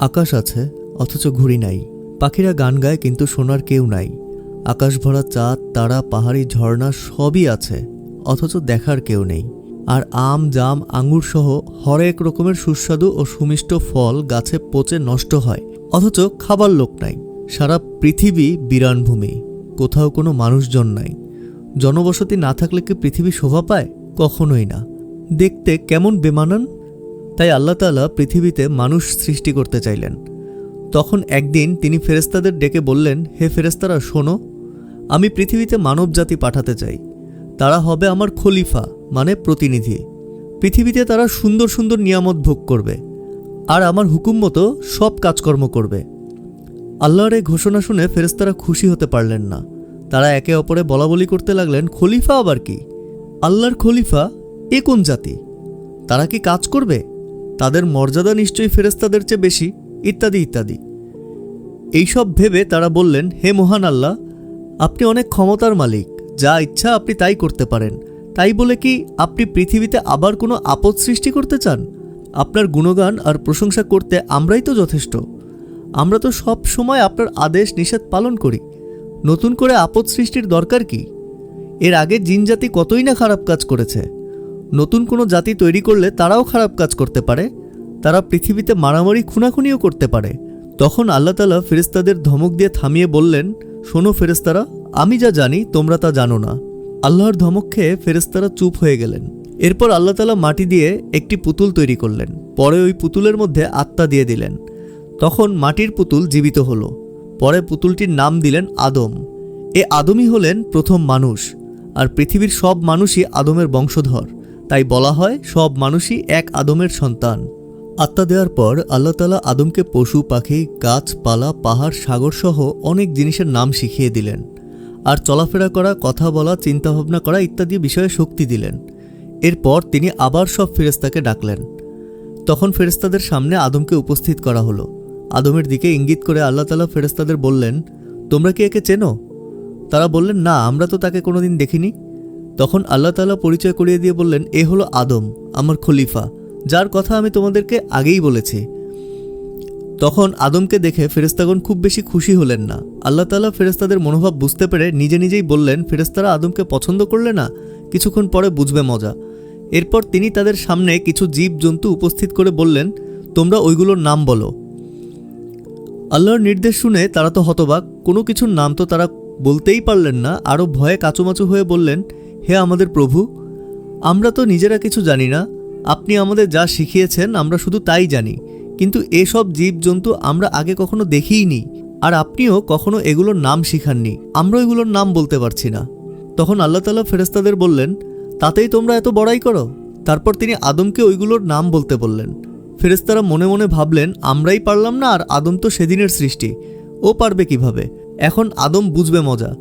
আকাশ আছে, অথচ ঘুড়ি নাই। পাখিরা গান গায়, কিন্তু শোনার কেউ নাই। আকাশ ভরা চাঁদ, তারা, পাহাড়ি ঝর্ণা, সবই আছে, অথচ দেখার কেউ নেই। আর আম, জাম, আঙুর সহ হরেক রকমের সুস্বাদু ও সুমিষ্ট ফল গাছে পচে নষ্ট হয়, অথচ খাবার লোক নাই। সারা পৃথিবী বিরান ভূমি কোথাও কোনো মানুষজন নাই। জনবসতি না থাকলে কি পৃথিবী শোভা পায়? কখনোই না। দেখতে কেমন বেমানান? তাই আল্লাহ তাআলা পৃথিবীতে মানুষ সৃষ্টি করতে চাইলেন। তখন একদিন তিনি ফেরেস্তাদের ডেকে বললেন, হে ফেরেস্তারা শোনো, আমি পৃথিবীতে মানব জাতি পাঠাতে চাই। তারা হবে আমার খলিফা মানে প্রতিনিধি। পৃথিবীতে তারা সুন্দর সুন্দর নিয়ামত ভোগ করবে, আর আমার হুকুম মতো সব কাজকর্ম করবে। আল্লাহর এই ঘোষণা শুনে ফেরেস্তারা খুশি হতে পারলেন না। তারা একে অপরে বলাবলি করতে লাগলেন, খলিফা আবার কি? আল্লাহর খলিফা এ কোন জাতি? তারা কি কাজ করবে? তাদের মর্যাদা নিশ্চয়ই ফেরেস্তাদের চেয়ে বেশি? ইত্যাদি ইত্যাদি। এইসব ভেবে তারা বললেন, হে মহান আল্লাহ, আপনি অনেক ক্ষমতার মালিক। যা ইচ্ছা আপনি তাই করতে পারেন। তাই বলে কি আপনি পৃথিবীতে আবার কোনো আপদ সৃষ্টি করতে চান? আপনার গুণগান আর প্রশংসা করতে আমরাই তো যথেষ্ট। আমরা তো সব সময় আপনার আদেশ, নিষেধ পালন করি। নতুন করে আপদ সৃষ্টির দরকার কি? এর আগে জিনজাতি কতই না খারাপ কাজ করেছে। নতুন কোনো জাতি তৈরি করলে তারাও খারাপ কাজ করতে পারে। তারা পৃথিবীতে মারামারি খুনাখুনিও করতে পারে। তখন আল্লাহ তালা ফেরেস্তাদের ধমক দিয়ে থামিয়ে বললেন, শোনো ফেরেস্তারা আমি যা জানি তোমরা তা জানো না। আল্লাহর ধমক খেয়ে ফেরেস্তারা চুপ হয়ে গেলেন। এরপর আল্লাহ তালা মাটি দিয়ে একটি পুতুল তৈরি করলেন। পরে ওই পুতুলের মধ্যে আত্মা দিয়ে দিলেন। তখন মাটির পুতুল জীবিত হলো। পরে পুতুলটির নাম দিলেন আদম। এ আদমই হলেন প্রথম মানুষ, আর পৃথিবীর সব মানুষই আদমের বংশধর। তাই বলা হয় সব মানুষই এক আদমের সন্তান। আত্মা দেওয়ার পর আল্লাহ তালা আদমকে পশু, পাখি গাছপালা পাহাড়, সাগর সহ অনেক জিনিসের নাম শিখিয়ে দিলেন। আর চলাফেরা করা, কথা বলা, চিন্তাভাবনা করা ইত্যাদি বিষয়ে শক্তি দিলেন। এরপর তিনি আবার সব ফেরেস্তাকে ডাকলেন। তখন ফেরেস্তাদের সামনে আদমকে উপস্থিত করা হলো। আদমের দিকে ইঙ্গিত করে আল্লাহ তালা ফেরেস্তাদের বললেন, তোমরা কি একে চেনো? তারা বললেন, না, আমরা তো তাকে কোনোদিন দেখিনি। তখন আল্লাহ তালা পরিচয় করিয়ে দিয়ে বললেন, এ হলো আদম, আমার খলিফা, যার কথা আমি তোমাদেরকে আগেই বলেছি। তখন আদমকে দেখে ফেরেস্তাগণ খুব বেশি খুশি হলেন না। আল্লাহ তালা ফেরেস্তাদের মনোভাব বুঝতে পেরে নিজে নিজেই বললেন ফেরেস্তারা আদমকে পছন্দ করলে না, কিছুক্ষণ পরে বুঝবে মজা। এরপর তিনি তাদের সামনে কিছু জীব জন্তু উপস্থিত করে বললেন, তোমরা ওইগুলোর নাম বলো। আল্লাহর নির্দেশ শুনে তারা তো হতবাক, কোনো কিছুর নাম তো তারা বলতেই পারলেন না। আরও ভয়ে কাচুমাচু হয়ে বললেন হে আমাদের প্রভু, আমরা তো নিজেরা কিছু জানি না। আপনি আমাদের যা শিখিয়েছেন, আমরা শুধু তাই জানি। কিন্তু এসব জীবজন্তু আমরা আগে কখনো দেখিইনি আর আপনিও কখনো এগুলোর নাম শিখাননি। আমরা এগুলোর নাম বলতে পারছি না। তখন আল্লাহ তালা ফেরেস্তাদের বললেন, তাতেই তোমরা এত বড়াই করো? তারপর তিনি আদমকে ওইগুলোর নাম বলতে বললেন। ফেরেস্তারা মনে মনে ভাবলেন, আমরাই পারলাম না, আর আদম তো সেদিনের সৃষ্টি। ও পারবে কীভাবে? এখন আদম বুঝবে মজা।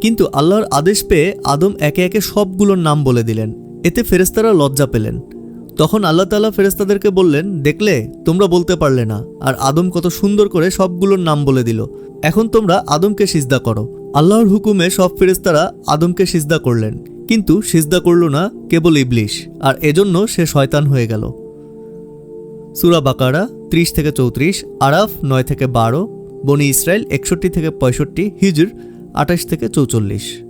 কিন্তু আল্লাহর আদেশ পেয়ে আদম একে একে সবগুলোর নাম বলে দিলেন। এতে ফেরেস্তারা লজ্জা পেলেন। তখন আল্লাহ তালা ফেরেস্তাদেরকে বললেন, দেখলে, তোমরা বলতে পারলে না। আর আদম কত সুন্দর করে সবগুলোর নাম বলে দিল। এখন তোমরা আদমকে সিজদা করো। আল্লাহর হুকুমে সব ফেরেস্তারা আদমকে সিজদা করলেন। কিন্তু সিজদা করল না কেবল ইবলিশ, আর এজন্য সে শয়তান হয়ে গেল। সুরা বাকারা ত্রিশ থেকে চৌত্রিশ, আরাফ নয় থেকে বারো, বনি ইসরায়েল একষট্টি থেকে পঁয়ষট্টি, হিজর আঠাশ থেকে চৌচল্লিশ।